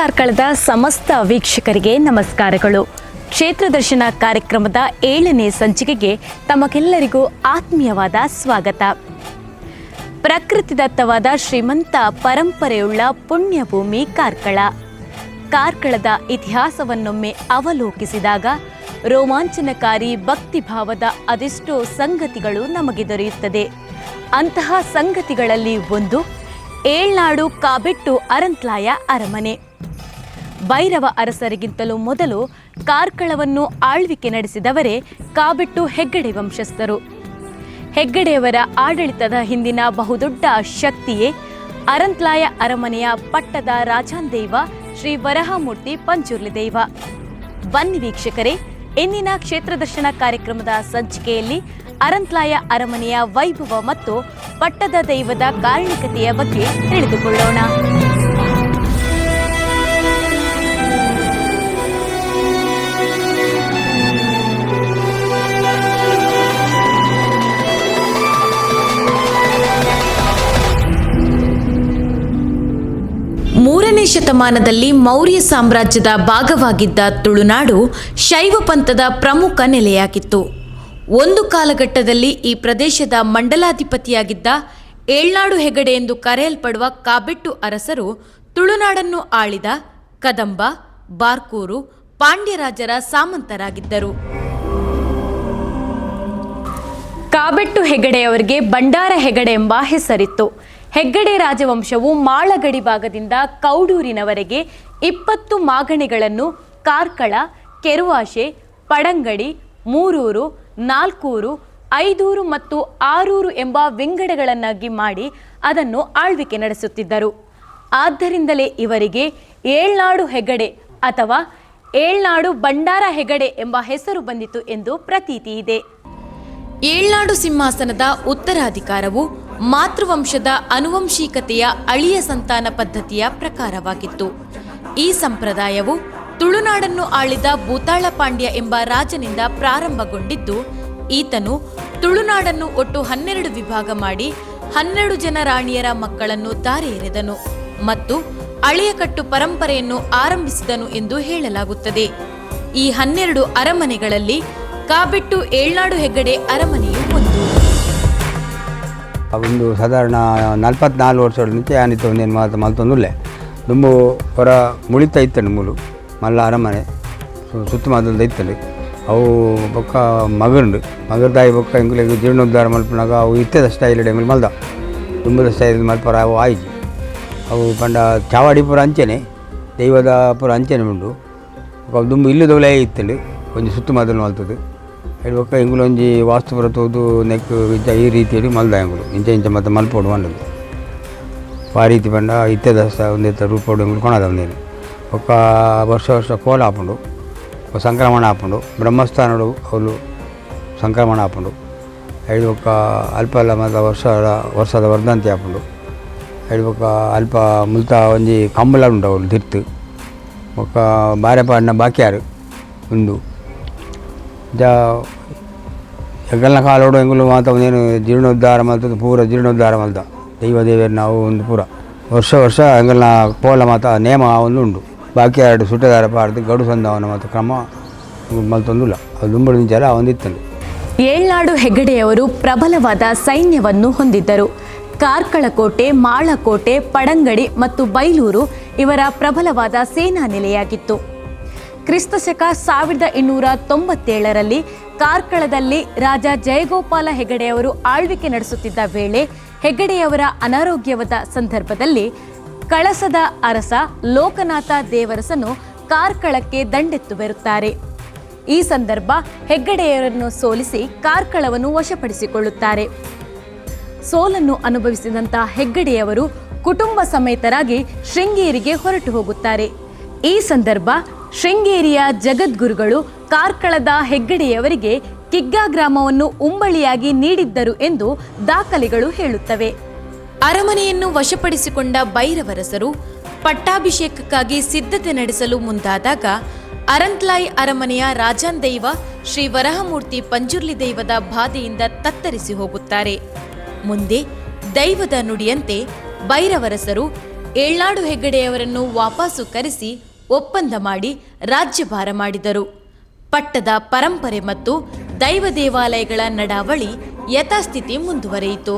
ಕಾರ್ಕಳದ ಸಮಸ್ತ ವೀಕ್ಷಕರಿಗೆ ನಮಸ್ಕಾರಗಳು. ಕ್ಷೇತ್ರ ದರ್ಶನ ಕಾರ್ಯಕ್ರಮದ ಏಳನೇ ಸಂಚಿಕೆಗೆ ತಮಗೆಲ್ಲರಿಗೂ ಆತ್ಮೀಯವಾದ ಸ್ವಾಗತ. ಪ್ರಕೃತಿದತ್ತವಾದ ಶ್ರೀಮಂತ ಪರಂಪರೆಯುಳ್ಳ ಪುಣ್ಯಭೂಮಿ ಕಾರ್ಕಳ. ಕಾರ್ಕಳದ ಇತಿಹಾಸವನ್ನೊಮ್ಮೆ ಅವಲೋಕಿಸಿದಾಗ ರೋಮಾಂಚನಕಾರಿ ಭಕ್ತಿಭಾವದ ಅದೆಷ್ಟೋ ಸಂಗತಿಗಳು ನಮಗೆ ದೊರೆಯುತ್ತದೆ. ಅಂತಹ ಸಂಗತಿಗಳಲ್ಲಿ ಒಂದು ಏಳ್ನಾಡು ಕಾಬೆಟ್ಟು ಅರಂತ್ಲಾಯ ಅರಮನೆ. ಭೈರವ ಅರಸರಿಗಿಂತಲೂ ಮೊದಲು ಕಾರ್ಕಳವನ್ನು ಆಳ್ವಿಕೆ ನಡೆಸಿದವರೇ ಕಾಬೆಟ್ಟು ಹೆಗ್ಗಡೆ ವಂಶಸ್ಥರು. ಹೆಗ್ಗಡೆಯವರ ಆಡಳಿತದ ಹಿಂದಿನ ಬಹುದೊಡ್ಡ ಶಕ್ತಿಯೇ ಅರಂತ್ಲಾಯ ಅರಮನೆಯ ಪಟ್ಟದ ರಾಜಾಂದೇವ ಶ್ರೀ ವರಹಮೂರ್ತಿ ಪಂಚುರ್ಲಿ ದೈವ ಬನ್ನಿ ವೀಕ್ಷಕರೇ, ಇಂದಿನ ಕ್ಷೇತ್ರ ದರ್ಶನ ಕಾರ್ಯಕ್ರಮದ ಸಂಚಿಕೆಯಲ್ಲಿ ಅರಂತ್ಲಾಯ ಅರಮನೆಯ ವೈಭವ ಮತ್ತು ಪಟ್ಟದ ದೈವದ ಕಾರಣಿಕತೆಯ ಬಗ್ಗೆ ತಿಳಿದುಕೊಳ್ಳೋಣ. ಮೂರನೇ ಶತಮಾನದಲ್ಲಿ ಮೌರ್ಯ ಸಾಮ್ರಾಜ್ಯದ ಭಾಗವಾಗಿದ್ದ ತುಳುನಾಡು ಶೈವ ಪಂಥದ ಪ್ರಮುಖ ನೆಲೆಯಾಗಿತ್ತು. ಒಂದು ಕಾಲಘಟ್ಟದಲ್ಲಿ ಈ ಪ್ರದೇಶದ ಮಂಡಲಾಧಿಪತಿಯಾಗಿದ್ದ ಏಳ್ನಾಡು ಹೆಗಡೆ ಎಂದು ಕರೆಯಲ್ಪಡುವ ಕಾಬೆಟ್ಟು ಅರಸರು ತುಳುನಾಡನ್ನು ಆಳಿದ ಕದಂಬ, ಬಾರ್ಕೂರು, ಪಾಂಡ್ಯರಾಜರ ಸಾಮಂತರಾಗಿದ್ದರು. ಕಾಬೆಟ್ಟು ಹೆಗಡೆಯವರಿಗೆ ಬಂಡಾರ ಹೆಗಡೆ ಎಂಬ ಹೆಸರಿತ್ತು. ಹೆಗ್ಗಡೆ ರಾಜವಂಶವು ಮಾಳಗಡಿ ಭಾಗದಿಂದ ಕೌಡೂರಿನವರೆಗೆ ಇಪ್ಪತ್ತು ಮಾಗಣಿಗಳನ್ನು ಕಾರ್ಕಳ, ಕೆರುವಾಶೆ, ಪಡಂಗಡಿ, ಮೂರೂರು, ನಾಲ್ಕೂರು, ಐದೂರು ಮತ್ತು ಆರೂರು ಎಂಬ ವಿಂಗಡಗಳನ್ನಾಗಿ ಮಾಡಿ ಅದನ್ನು ಆಳ್ವಿಕೆ ನಡೆಸುತ್ತಿದ್ದರು. ಆದ್ದರಿಂದಲೇ ಇವರಿಗೆ ಏಳ್ನಾಡು ಹೆಗಡೆ ಅಥವಾ ಏಳ್ನಾಡು ಬಂಡಾರ ಹೆಗಡೆ ಎಂಬ ಹೆಸರು ಬಂದಿತು ಎಂದು ಪ್ರತೀತಿ ಇದೆ. ಏಳ್ನಾಡು ಸಿಂಹಾಸನದ ಉತ್ತರಾಧಿಕಾರವು ಮಾತೃವಂಶದ ಅನುವಂಶಿಕತೆಯ ಅಳಿಯ ಸಂತಾನ ಪದ್ಧತಿಯ ಪ್ರಕಾರವಾಗಿತ್ತು. ಈ ಸಂಪ್ರದಾಯವು ತುಳುನಾಡನ್ನು ಆಳಿದ ಭೂತಾಳ ಪಾಂಡ್ಯ ಎಂಬ ರಾಜನಿಂದ ಪ್ರಾರಂಭಗೊಂಡಿದ್ದು, ಈತನು ತುಳುನಾಡನ್ನು ಒಟ್ಟು ಹನ್ನೆರಡು ವಿಭಾಗ ಮಾಡಿ ಹನ್ನೆರಡು ಜನ ರಾಣಿಯರ ಮಕ್ಕಳನ್ನು ದಾರೆ ಎರೆದನು ಮತ್ತು ಅಳೆಯಕಟ್ಟು ಪರಂಪರೆಯನ್ನು ಆರಂಭಿಸಿದನು ಎಂದು ಹೇಳಲಾಗುತ್ತದೆ. ಈ ಹನ್ನೆರಡು ಅರಮನೆಗಳಲ್ಲಿ ಕಾಬೆಟ್ಟು ಏಳ್ನಾಡು ಹೆಗ್ಗಡೆ ಅರಮನೆಯು ಒಂದು ಸಾಧಾರಣ ನಲ್ಪತ್ನಾಲ್ಕು ವರ್ಷದ ಮುಂಚೆ ಆನಿತ್ತು ಒಂದೇನು ಮಾತು ಮಲ್ತೊಂದುಲ್ಲೆ ದುಂಬು ಹೊರ ಮುಳಿತ ಇತ್ತು ಮೂಲು ಮಲ್ಲ ಅರಮನೆ, ಸು- ಸುತ್ತಮುತ್ತಲು ಇತ್ತಂಡು ಅವು ಬೊಕ್ಕ ಮಗಂಡು ತಾಯಿ ಬೊಕ್ಕ ಎಂಗುಲೆಗ್ ಜೀರ್ಣೋದ್ಧಾರ ಮಲ್ಪನಾಗ ಅವು ಇತ್ತದ ಸ್ಟೈಲ್ ಡೈಮಲ್ಲಿ ಮಲ್ದ. ದುಂಬದ ಸ್ಟೈಲ್ ಮಲ್ಪರ ಅವು ಆಯ್ತು. ಅವು ಪಂಡ ಚಾವಾಡಿಪುರ ಅಂಚೆನೆ ದೈವದ ಪುರ ಅಂಚೆನೆ ಉಂಡು ದುಂಬು ಇಲ್ಲದವಲೇ ಇತ್ತಂಡು ಕೊಂಚ ಸುತ್ತಮುತ್ತಲು ಮಲ್ತದು ಹೇಳ್ಬೇಕ ಎಂಗುಲು ಒಂಜಿ ವಾಸ್ತುಪುರ ತೋದು ನೆಕ್ ಇಜ್ಜ ಈ ರೀತಿಯಲ್ಲಿ ಮಲ್ದ ಎಂಗುಲು ಇಂಚ ಇಂಚ ಮತ್ತೆ ಮಲ್ಪೋಡು ಮಂಡದು ಆ ರೀತಿ ಪಂಡ ಇತ್ಯದ ಒಂದಿತ್ತ ರೂಪೋಡು ಎಂಗುಲು ಕೊಣದ ಒಂದೇನು ಒಕ್ಕ ವರ್ಷ ವರ್ಷ ಕೋಲ ಹಾಪುಂಡು ಸಂಕ್ರಮಣ ಹಾಪುಂಡು, ಬ್ರಹ್ಮಸ್ಥಾನಡು ಅವಳು ಸಂಕ್ರಮಣ ಹಾಪುಂಡು. ಐದು ಒಕ್ಕ ಅಲ್ಪ ಅಲ್ಲ ಮತ್ತು ವರ್ಷ ವರ್ಷದ ವರ್ಧಂತಿ ಹಾಪುಂಡು. ಹೇಳ್ಬೇಕ ಅಲ್ಪ ಮುಲ್ತ ಒಂಜಿ ಕಂಬಳ ಉಂಡು ಅವಳು ತಿರ್ತು ಒಕ್ಕ ಬಾರೆ ಪಾಡಿನ ಬಾಕ್ಯಾರು ಉಂಡು. ಹೆಗಲ್ನ ಕಾಲೋಡು ಹೆಂಗಲು ಮಾತಾ ಒಂದೇನು ಜೀರ್ಣೋದ್ಧಾರ ಮಲ್ತದ್ದು ಪೂರ ಜೀರ್ಣೋದ್ಧಾರ ಮಲ್ತ ದೈವ ದೇವರು ನಾವು ಒಂದು ಪೂರ. ವರ್ಷ ವರ್ಷ ಹೆಂಗಲ್ನ ಪೋಲ ಮಾತ ನೇಮ ಒಂದು ಉಂಡು ಬಾಕಿ ಎರಡು ಸುಟ್ಟದಾರ ಪಾಡ್ದು ಗಡು ಸಂಧಾವನ ಮತ್ತು ಕ್ರಮ ಮಲ್ತೊಂದಿಲ್ಲ. ಅದು ದುಂಬಳ ನಿಂಚಾರ ಒಂದಿತ್ತಲ್ಲಿ. ಏಳ್ನಾಡು ಹೆಗ್ಗಡೆಯವರು ಪ್ರಬಲವಾದ ಸೈನ್ಯವನ್ನು ಹೊಂದಿದ್ದರು. ಕಾರ್ಕಳ ಕೋಟೆ ಮಾಳಕೋಟೆ, ಪಡಂಗಡಿ ಮತ್ತು ಬೈಲೂರು ಇವರ ಪ್ರಬಲವಾದ ಸೇನಾ ನೆಲೆಯಾಗಿತ್ತು. ಕ್ರಿಸ್ತಶಕ ಸಾವಿರದ ಇನ್ನೂರ ತೊಂಬತ್ತೇಳರಲ್ಲಿ ಕಾರ್ಕಳದಲ್ಲಿ ರಾಜ ಜಯಗೋಪಾಲ ಹೆಗಡೆಯವರು ಆಳ್ವಿಕೆ ನಡೆಸುತ್ತಿದ್ದ ವೇಳೆ ಹೆಗಡೆಯವರ ಅನಾರೋಗ್ಯವದ ಸಂದರ್ಭದಲ್ಲಿ ಕಳಸದ ಅರಸ ಲೋಕನಾಥ ದೇವರಸನು ಕಾರ್ಕಳಕ್ಕೆ ದಂಡೆತ್ತು ಬರುತ್ತಾರೆ. ಈ ಸಂದರ್ಭ ಹೆಗ್ಗಡೆಯರನ್ನು ಸೋಲಿಸಿ ಕಾರ್ಕಳವನ್ನು ವಶಪಡಿಸಿಕೊಳ್ಳುತ್ತಾರೆ. ಸೋಲನ್ನು ಅನುಭವಿಸಿದಂತ ಹೆಗ್ಗಡೆಯವರು ಕುಟುಂಬ ಸಮೇತರಾಗಿ ಶೃಂಗೇರಿಗೆ ಹೊರಟು ಹೋಗುತ್ತಾರೆ. ಈ ಸಂದರ್ಭ ಶೃಂಗೇರಿಯ ಜಗದ್ಗುರುಗಳು ಕಾರ್ಕಳದ ಹೆಗ್ಗಡೆಯವರಿಗೆ ಕಿಗ್ಗಾ ಗ್ರಾಮವನ್ನು ಉಂಬಳಿಯಾಗಿ ನೀಡಿದ್ದರು ಎಂದು ದಾಖಲೆಗಳು ಹೇಳುತ್ತವೆ. ಅರಮನೆಯನ್ನು ವಶಪಡಿಸಿಕೊಂಡ ಬೈರವರಸರು ಪಟ್ಟಾಭಿಷೇಕಕ್ಕಾಗಿ ಸಿದ್ಧತೆ ನಡೆಸಲು ಮುಂದಾದಾಗ ಅರಂತ್ಲಾಯ್ ಅರಮನೆಯ ರಾಜಾನ್ ದೈವ ಶ್ರೀ ವರಹಮೂರ್ತಿ ಪಂಜುರ್ಲಿ ದೈವದ ಬಾಧೆಯಿಂದ ತತ್ತರಿಸಿ ಹೋಗುತ್ತಾರೆ. ಮುಂದೆ ದೈವದ ನುಡಿಯಂತೆ ಬೈರವರಸರು ಏಳ್ನಾಡು ಹೆಗ್ಗಡೆಯವರನ್ನು ವಾಪಸ್ಸು ಕರೆಸಿ ಒಪ್ಪಂದ ಮಾಡಿ ರಾಜ್ಯಭಾರ ಮಾಡಿದರು. ಪಟ್ಟದ ಪರಂಪರೆ ಮತ್ತು ದೈವ ದೇವಾಲಯಗಳ ನಡಾವಳಿ ಯಥಾಸ್ಥಿತಿ ಮುಂದುವರೆಯಿತು.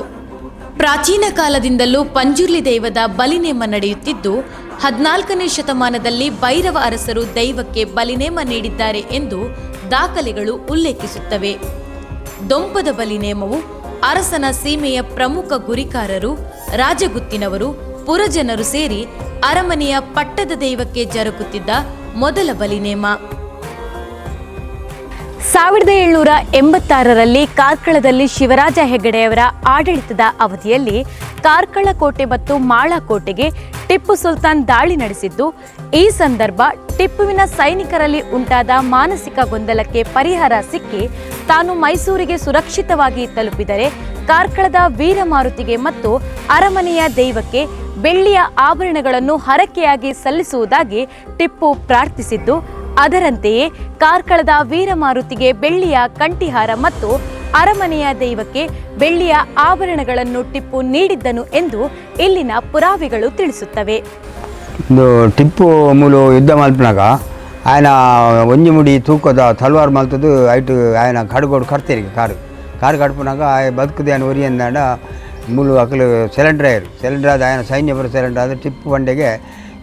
ಪ್ರಾಚೀನ ಕಾಲದಿಂದಲೂ ಪಂಜುರ್ಲಿ ದೈವದ ಬಲಿನೇಮ ನಡೆಯುತ್ತಿದ್ದು, ಹದಿನಾಲ್ಕನೇ ಶತಮಾನದಲ್ಲಿ ಭೈರವ ಅರಸರು ದೈವಕ್ಕೆ ಬಲಿನೇಮ ನೀಡಿದ್ದಾರೆ ಎಂದು ದಾಖಲೆಗಳು ಉಲ್ಲೇಖಿಸುತ್ತವೆ. ದೊಂಪದ ಬಲಿ ನೇಮವು ಅರಸನ ಸೀಮೆಯ ಪ್ರಮುಖ ಗುರಿಕಾರರು, ರಾಜಗುತ್ತಿನವರು, ಪುರಜನರು ಸೇರಿ ಅರಮನೆಯ ಪಟ್ಟದ ದೈವಕ್ಕೆ ಜರುಗುತ್ತಿದ್ದ ಮೊದಲ ಬಲಿನೇಮ ಸಾವಿರದ ಏಳ್ನೂರ ಎಂಬತ್ತಾರರಲ್ಲಿ ಕಾರ್ಕಳದಲ್ಲಿ ಶಿವರಾಜ ಹೆಗಡೆಯವರ ಆಡಳಿತದ ಅವಧಿಯಲ್ಲಿ ಕಾರ್ಕಳ ಕೋಟೆ ಮತ್ತು ಮಾಳ ಕೋಟೆಗೆ ಟಿಪ್ಪು ಸುಲ್ತಾನ್ ದಾಳಿ ನಡೆಸಿದ್ದು, ಈ ಸಂದರ್ಭ ಟಿಪ್ಪುವಿನ ಸೈನಿಕರಲ್ಲಿ ಉಂಟಾದ ಮಾನಸಿಕ ಗೊಂದಲಕ್ಕೆ ಪರಿಹಾರ ಸಿಕ್ಕಿ ತಾನು ಮೈಸೂರಿಗೆ ಸುರಕ್ಷಿತವಾಗಿ ತಲುಪಿದರೆ ಕಾರ್ಕಳದ ವೀರಮಾರುತಿಗೆ ಮತ್ತು ಅರಮನೆಯ ದೈವಕ್ಕೆ ಬೆಳ್ಳಿಯ ಆಭರಣಗಳನ್ನು ಹರಕೆಯಾಗಿ ಸಲ್ಲಿಸುವುದಾಗಿ ಟಿಪ್ಪು ಪ್ರಾರ್ಥಿಸಿದ್ದು, ಅದರಂತೆಯೇ ಕಾರ್ಕಳದ ವೀರಮಾರುತಿಗೆ ಬೆಳ್ಳಿಯ ಕಂಠಿಹಾರ ಮತ್ತು ಅರಮನೆಯ ದೈವಕ್ಕೆ ಬೆಳ್ಳಿಯ ಆಭರಣಗಳನ್ನು ಟಿಪ್ಪು ನೀಡಿದ್ದನು ಎಂದು ಇಲ್ಲಿನ ಪುರಾವೆಗಳು ತಿಳಿಸುತ್ತವೆ. ಟಿಪ್ಪು ಮೂಲು ಯುದ್ಧ ಮಲ್ಪನಾಗ ಆಯನ ಒಂಜಿ ಮುಡಿ ತೂಕದ ತಲ್ವಾರ್ ಮಲ್ತದ್ದು ಐಟು ಆಯನ ಕಡುಗೋಡು ಕರ್ತೀರಿ ಕಾರು. ಕಾರು ಕಡ್ಪನಾಗ ಆಯ ಬದುಕದೆ ಏನು ಒರಿ ಮೂಲು ಅಕಲು ಸಿಲಿಂಡರ್ ಆಯ್ರು. ಸಿಲಿಂಡರ್ ಆದ ಆಯನ ಸೈನ್ಯ ಬರೋ ಸಿಲಿಂಡರ್ ಆದ ಟಿಪ್ಪು ಬಂಡೆಗೆ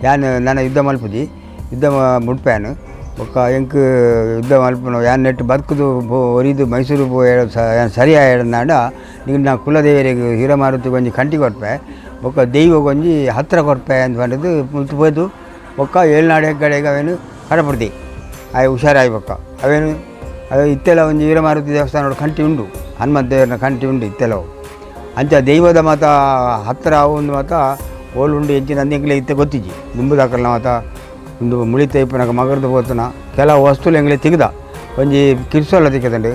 ಯಾನು ನನ್ನ ಯುದ್ಧ ಮಲ್ಪದಿ, ಯುದ್ಧ ಮುಡ್ಪ್ಯಾನು. ಒಕ್ಕ ಎಂಕ್ ಯುದ್ಧ ಮಲ್ಪನು ಯಾನ್ ನೆಟ್ಟು ಬದುಕುದು ಒರಿದು ಮೈಸೂರು ಪೋ ಸರಿ ಆಯ್ಡಂದಾಂಡ ನಿಂಗೆ ನಾ ಕುಲದೇವರಿಗೆ ಹೀರಮಾರುತಿ ಕೊಂಚ ಕಂಟಿ ಕೊಟ್ಪೆ. ಒಕ್ಕ ದೈವ ಕೊಂಜಿ ಹತ್ತಿರ ಕೊಡ್ಪೆ ಅಂತ ಬಂದದ್ದು ಮುಂತು ಹೋಯ್ತು. ಒಕ್ಕ ಏಳ್ನಾಡು ಹೆಗ್ಗಡೆಗೆ ಅವೇನು ಕಡಪಡ್ತಿ ಆಯ್, ಹುಷಾರಾಯ್ ಒಕ್ಕ ಅವೇನು ಅದು ಇತ್ತೆಲ್ಲ ಒಂದು ವೀರಮಾರುತಿ ದೇವಸ್ಥಾನ ಕಂಟಿ ಉಂಡು. ಹನುಮಂತ ದೇವರನ್ನ ಕಂಟಿ ಉಂಡು ಇತ್ತೆಲ್ಲವು ಅಂಚ ದೈವದ ಮಾತ ಹತ್ತಿರ ಒಂದು ಮಾತ ಓಲ್ ಉಂಡು ಹೆಚ್ಚಿನ ಅಂದಿಂಗ್ಲೆ ಇತ್ತೆ ಗೊತ್ತಿಜ್ಜಿ. ದುಂಬುದಾಕಲ್ನ ಮಾತ ಒಂದು ಮುಳಿತ ಇಪ್ಪನಾಗ ಮಗರ್ದು ಹೋತನ ಕೆಲವು ವಸ್ತುಲು ಎಂಗ್ಲೆ ತೆಗ್ದ ಒಂಜಿ ಕಿರ್ಸೋಲ ತಿಕ್ಕದಂಡು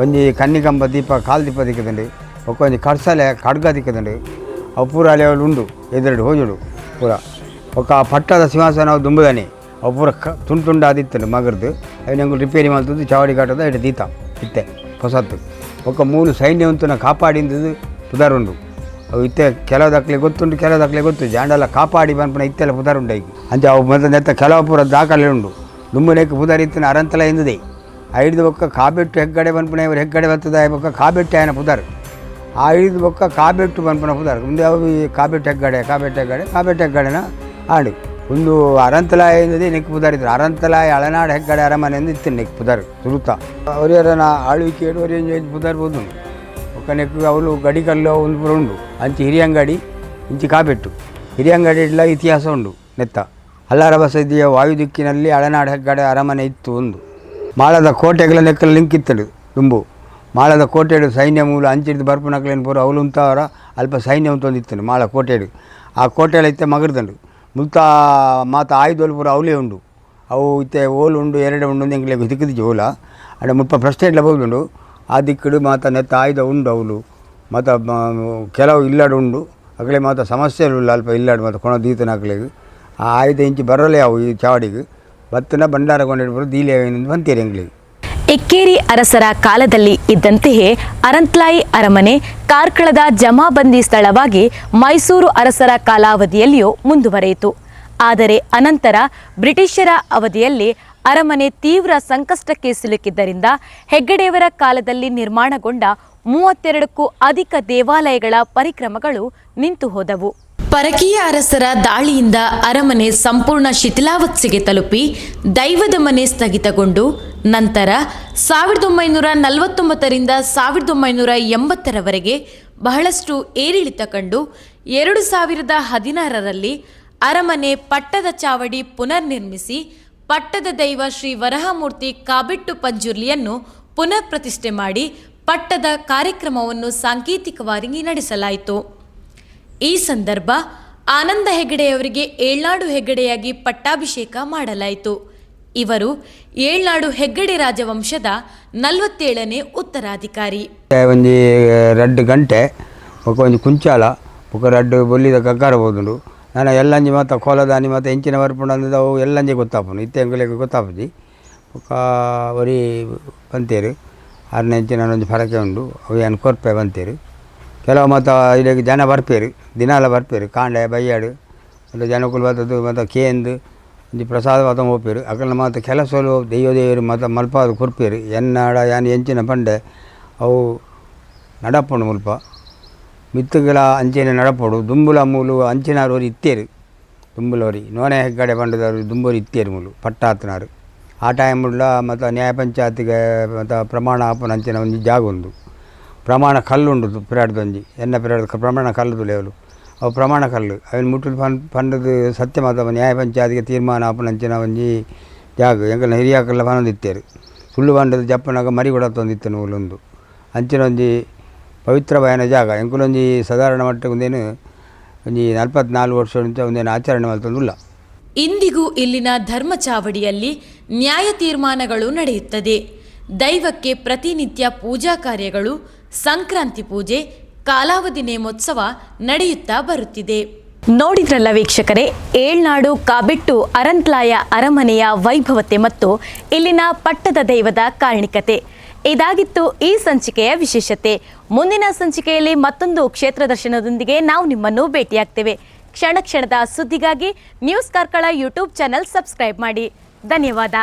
ಒಂಜಿ ಕನ್ನಿಕಂಬ ದೀಪ ಕಾಲು ದೀಪ ತಿಕ್ಕದಂಡು ಒಕ್ಕ ಒಂಜಿ ಕಡ್ಸಲೆ ಖಡ್ಗ ತಿಕ್ಕದಂಡು ಅವು ಪೂರ ಅಲ್ಲಿ ಅವಳು ಉಂಡು ಎದುರುಡು ಹೋಜುಡು ಪೂರ ಒಕ್ಕ ಪಟ್ಟದ ಸಿಂಹಾಸನ ಅವು ದುಂಬುದಾನೆ ಅವು ಪೂರ ಕ ತುಂಡು ತುಂಡು ಆದಿತ್ತಂಡು ಮಗರ್ದು ಅವು ನಂಗೆ ರಿಪೇರಿ ಮಾಡ್ತದ್ದು ಚಾವಡಿ ಕಾಟದ ಇಟ್ಟು ದೀತ ಇತ್ತೆ ಹೊಸತ್ತು ಒಕ್ಕ ಮೂಲು ಸೈನ್ಯ ಉಂಟು ಕಾಪಾಡಿಂದದು ಪುದಾರುಂಡು ಅವು ಇತ್ತೆ, ಕೆಲವು ದಾಖಲೆ ಗೊತ್ತುಂಟು, ಕೆಲವು ದಾಖಲೆ ಗೊತ್ತು ಜಾಂಡಲ ಕಾಪಾಡಿ ಬಂದ್ಪನ ಇತ್ತೆಲ್ಲ ಪುದಾರುಂಡು ಈಗ. ಅಂಚ ಅವು ಮೊದಲು ನೆತ್ತ ಕೆಲವು ಪೂರ ದಾಖಲೆ ಉಂಡು ದುಮ್ಮನೇಕ ಪುದಾರಿ ಇತ್ತಿನ ಅರಂತಲ ಎಂದಿದೆ. ಐದು ಬೊಕ್ಕ ಕಾಬೆಟ್ಟು ಹೆಗ್ಗಡೆ ಬಂದ್ಪನ ಇವರು ಹೆಗ್ಗಡೆ ಬರ್ತದ ಬೊಕ್ಕ ಕಾಬೆಟ್ಟು ಆಯನ ಪುದಾರ್. ಆ ಐದು ಬೊಕ್ಕ ಕಾಬೆಟ್ಟು ಬಂದ್ಪನ ಪುದಾರ್. ಮುಂದೆ ಅವು ಕಾಬೆಟ್ಟು ಹೆಗ್ಗಡೆ ಕಾಬೆಟ್ಟು ಹೆಗ್ಗಡೆ, ಕಾಬೆಟ್ಟು ಹೆಗ್ಗಡೆನ ಆಡಿ. ಒಂದು ಅರಂತಲಾಯ ಎಂದಿದೆ ನೆಕ್ ಪುದಾರಿದ್ರು. ಅರಂತಲಾಯ ಅಳನಾಡು ಹೆಗ್ಗಡೆ ಅರಮನೆಯಿಂದ ಇತ್ತು ನೆಕ್ ಪುದಾರ್. ಸುರುತ ಅವರಿಯರನ ಆಳ್ವಿಕೆ ಅವರಿಗೆ ಪುದಾರ್ ಬೋದು ಕಣಕ್ಕೆ ಅವಳು ಗಡಿಕಲ್ಲು ಒಂದು ಉಂಡು ಅಂಚಿ ಹಿರಿಯಂಗಡಿ, ಇಂಚಿ ಕಾಪೆಟ್ಟು ಹಿರಿಯಂಗಡಿಲ್ಲ ಇತಿಹಾಸ ಉಂಡು ನೆತ್ತ. ಅಲ್ಲಾರ ಬಸದಿಯ ವಾಯು ದಿಕ್ಕಿನಲ್ಲಿ ಹಳನಾಡ ಹೆಗ್ಗಡೆ ಅರಮನೆ ಇತ್ತು ಒಂದು. ಮಾಳದ ಕೋಟೆಗಳ ನೆಕ್ಕಲು ಲಿಂಕ್ ಇತ್ತಳು ತುಂಬು ಮಾಳದ ಕೋಟೆಡು ಸೈನ್ಯ ಮೂಲ ಅಂಚಿಡಿದು ಬರ್ಪು ನಕಲೇನು ಪೂರ ಅವಳು ಅಲ್ಪ ಸೈನ್ಯ ತಂದಿತ್ತನು ಮಾಳ ಕೋಟೆಡು. ಆ ಕೋಟೆಗಳ ಇತ್ತೆ ಮಗರ್ದಂಡು. ಮುಲ್ತಾ ಮಾತ ಆಯ್ದೋಲ್ ಪೂರ ಅವಲೇ ಉಂಡು. ಅವು ಇತ್ತೆ ಓಲು ಉಂಡು, ಎರಡು ಉಂಡು ಎಂಗ್ಲೇ ಬಿದಿಕ್ಕಿದ್ದು ಜೋಲ ಅಂಡ್ ಮುಲ್ಪ ಫ್ರಸ್ಟ್ರೇಟ್ಲ ಬೋದುಂಡು. ಆ ದಿಕ್ಕಡು ಮಾತ ನೆತ್ತ ಆಯ್ದ ಉಂಡು ಅವಳು ಮತ್ತು ಕೆಲವು ಇಲ್ಲಾಡು ಉಂಡು. ಅಗಲೇ ಮಾತ ಸಮಸ್ಯೆ ಇಲ್ಲ, ಅಲ್ಪ ಇಲ್ಲಾಡು ಮತ್ತು ಕೊಣ ದೀತನ ಆ ಆಯ್ದ ಇಂಚು ಬರಲೇ ಅವು ಈ ಚಾವಡಿಗೆ ಬತ್ತನ ಭಂಡಾರ ಕೊಂಡಿಡ್ಬರು ದೀಲೆ ಬಂತೀರಿ ಎಂಗ್ಲಿಗೆ ಎಕ್ಕೇರಿ ಅರಸರ ಕಾಲದಲ್ಲಿ ಇದ್ದಂತೆಯೇ ಅರಂತ್ಲಾಯಿ ಅರಮನೆ ಕಾರ್ಕಳದ ಜಮಾಬಂದಿ ಸ್ಥಳವಾಗಿ ಮೈಸೂರು ಅರಸರ ಕಾಲಾವಧಿಯಲ್ಲಿಯೂ ಮುಂದುವರೆಯಿತು. ಆದರೆ ಅನಂತರ ಬ್ರಿಟಿಷರ ಅವಧಿಯಲ್ಲಿ ಅರಮನೆ ತೀವ್ರ ಸಂಕಷ್ಟಕ್ಕೆ ಸಿಲುಕಿದ್ದರಿಂದ ಹೆಗ್ಗಡೆಯವರ ಕಾಲದಲ್ಲಿ ನಿರ್ಮಾಣಗೊಂಡ ಮೂವತ್ತೆರಡಕ್ಕೂ ಅಧಿಕ ದೇವಾಲಯಗಳ ಪರಿಕ್ರಮಗಳು ನಿಂತು ಹೋದವು. ಪರಕೀಯ ಅರಸರ ದಾಳಿಯಿಂದ ಅರಮನೆ ಸಂಪೂರ್ಣ ಶಿಥಿಲಾವಸ್ಥೆಗೆ ತಲುಪಿ ದೈವದ ಮನೆ ಸ್ಥಗಿತಗೊಂಡು ನಂತರ ಸಾವಿರದ ಒಂಬೈನೂರ ನಲವತ್ತೊಂಬತ್ತರಿಂದ ಸಾವಿರದ ಒಂಬೈನೂರ ಎಂಬತ್ತರವರೆಗೆ ಬಹಳಷ್ಟು ಏರಿಳಿತ ಕಂಡು ಎರಡು ಸಾವಿರದ ಹದಿನಾರರಲ್ಲಿ ಅರಮನೆ ಪಟ್ಟದ ಚಾವಡಿ ಪುನರ್ನಿರ್ಮಿಸಿ ಪಟ್ಟದ ದೈವ ಶ್ರೀ ವರಹಮೂರ್ತಿ ಕಾಬಿಟ್ಟು ಪಂಜುರ್ಲಿಯನ್ನು ಪುನರ್ ಪ್ರತಿಷ್ಠೆ ಮಾಡಿ ಪಟ್ಟದ ಕಾರ್ಯಕ್ರಮವನ್ನು ಸಾಂಕೇತಿಕವಾಗಿ ನಡೆಸಲಾಯಿತು. ಈ ಸಂದರ್ಭ ಆನಂದ ಹೆಗಡೆಯವರಿಗೆ ಏಳ್ನಾಡು ಹೆಗ್ಗಡೆಯಾಗಿ ಪಟ್ಟಾಭಿಷೇಕ ಮಾಡಲಾಯಿತು. ಇವರು ಏಳ್ನಾಡು ಹೆಗ್ಗಡೆ ರಾಜವಂಶದ ನಲವತ್ತೇಳನೇ ಉತ್ತರಾಧಿಕಾರಿ. ಒಂದು ಗಂಟೆ ಒಂದು ಕುಂಚಾಲ ಬೊಲಿದ ಗಗ್ಗಾರ ಹೋದನು. ನಾನು ಎಲ್ಲಂಜಿ ಮಾತ ಕೋಲದಾನಿ ಮಾತ ಎಂಚಿನ ಬರ್ಪುಂಡು ಅಂದದ ಅವು ಎಲ್ಲಂಜಿ ಗೊತ್ತಾಪುಂಡು ಇತ್ತೆ ಎಂಗುಲೆಗ್ ಗೊತ್ತಾಪುಜಿ. ఒక ಒರಿ ಬಂತೇರು, ಆರನೇ ಎಂಚಿನ ಒಂಜಿ ಫರಕೆ ಉಂಡು, ಅವು ಏನು ಕೊರ್ಪೆ ಬಂತೇರು. ಕೆಲವು ಮಾತ ಇಲ್ಲಿಗೆ ಜನ ಬರ್ಪೇರು, ದಿನಾಲ ಬರ್ಪೇರು, ಕಾಂಡೆ ಬಯ್ಯಾಡು ಮತ್ತು ಜನಕುಲು ಬರ್ತದ್ದು ಮತ್ತು ಕೇಂದು, ಒಂಜಿ ಪ್ರಸಾದ ಮಾತ ಹೋಗ್ಪೇರು. ಅಕಲ್ನ ಮಾತ ಕೆಲಸಲು ದೈವ ದೇವರು ಮಾತ ಮಲ್ಪಾದ ಕೊರ್ಪೇರು. ಎನ್ನಾಡ ಯಾನ್ ಎಂಚಿನ ಪಂಡೆ, ಅವು ನಡಪುಂಡು ಮುಲ್ಪ. ಮಿತ್ತುಗಳ ಅಂಚಿನ ನಡಪೋಡು. ದುಂಬುಲ ಮೂಲು ಅಂಚಿನವರು ಇತ್ತೇರು. ದುಂಬುಲವರಿ ನೋನೆ ಹೆಗ್ಗಡೆ ಬಂಡದವರು ದುಂಬೂರು ಇತ್ತೇರು ಮೂಲು. ಪಟ್ಟಾತ್ನಾರು. ಆ ಟೈಮ್ಲ ಮತ್ತು ನ್ಯಾಯ ಪಂಚಾಯತಿಗೆ ಮತ್ತು ಪ್ರಮಾಣ ಆಪನ ಅಂಚಿನ ಒಂದು ಜಾಗ ಉಂಡು ಪ್ರಮಾಣ ಕಲ್ಲು ಉಂಡು ಪಿರಾಡ್ದೊಂಜಿ ಎನ್ನ ಪಿರಾಡ್ ಪ್ರಮಾಣ ಕಲ್ಲು ತುಳೆಯಲು ಅವು ಪ್ರಮಾಣ ಕಲ್ಲು. ಅವನ್ ಮುಟ್ಟು ಪನ್ ಪಂಡದು ಸತ್ಯ ಮಾತ ನ್ಯಾಯ ಪಂಚಾಯತಿಗೆ ತೀರ್ಮಾನ ಆಪನ ಅಂಚಿನ ಒಂಜಿ ಜಾಗ. ಎಂಕಲ್ನ ಹಿರಿಯಾಕಲ್ಲ ಪನೊಂದಿತ್ತೇರು ಸುಳ್ಳು ಬಂಡದ ಜಪ್ಪನಾಗ ಮರಿ ಕೂಡ ತಂದಿತ್ತು ನೂಲೊಂದು. ಅಂಚಿನ ಒಂಜಿ ಪವಿತ್ರವಾಯನ ಜಾಗ. ಎಂಕುಲೊಂಜಿ ಸಾಧಾರಣ ಮಟ್ಟಕ್ಕೆ ಒಂದೇನು ಒಂದು ನಲ್ಪತ್ನಾಲ್ಕು ವರ್ಷ ಅಂತ ಒಂದೇನು ಆಚರಣೆ ಮಾಡ್ತಂದಿಲ್ಲ. ಇಂದಿಗೂ ಇಲ್ಲಿನ ಧರ್ಮ ಚಾವಡಿಯಲ್ಲಿ ನ್ಯಾಯ ತೀರ್ಮಾನಗಳು ನಡೆಯುತ್ತದೆ. ದೈವಕ್ಕೆ ಪ್ರತಿನಿತ್ಯ ಪೂಜಾ ಕಾರ್ಯಗಳು ಸಂಕ್ರಾಂತಿ ಪೂಜೆ ಕಾಲಾವಧಿ ನೇಮೋತ್ಸವ ನಡೆಯುತ್ತಾ ಬರುತ್ತಿದೆ. ನೋಡಿದ್ರಲ್ಲ ವೀಕ್ಷಕರೇ ಏಳ್ನಾಡು ಕಾಬಿಟ್ಟು ಅರಂತ್ಲಾಯ ಅರಮನೆಯ ವೈಭವತೆ ಮತ್ತು ಇಲ್ಲಿನ ಪಟ್ಟದ ದೈವದ ಕಾರಣಿಕತೆ. ಇದಾಗಿತ್ತು ಈ ಸಂಚಿಕೆಯ ವಿಶೇಷತೆ. ಮುಂದಿನ ಸಂಚಿಕೆಯಲ್ಲಿ ಮತ್ತೊಂದು ಕ್ಷೇತ್ರ ದರ್ಶನದೊಂದಿಗೆ ನಾವು ನಿಮ್ಮನ್ನು ಭೇಟಿಯಾಗ್ತೇವೆ. ಕ್ಷಣ ಕ್ಷಣದ ಸುದ್ದಿಗಾಗಿ news Karkala YouTube channel subscribe ಮಾಡಿ. ಧನ್ಯವಾದ.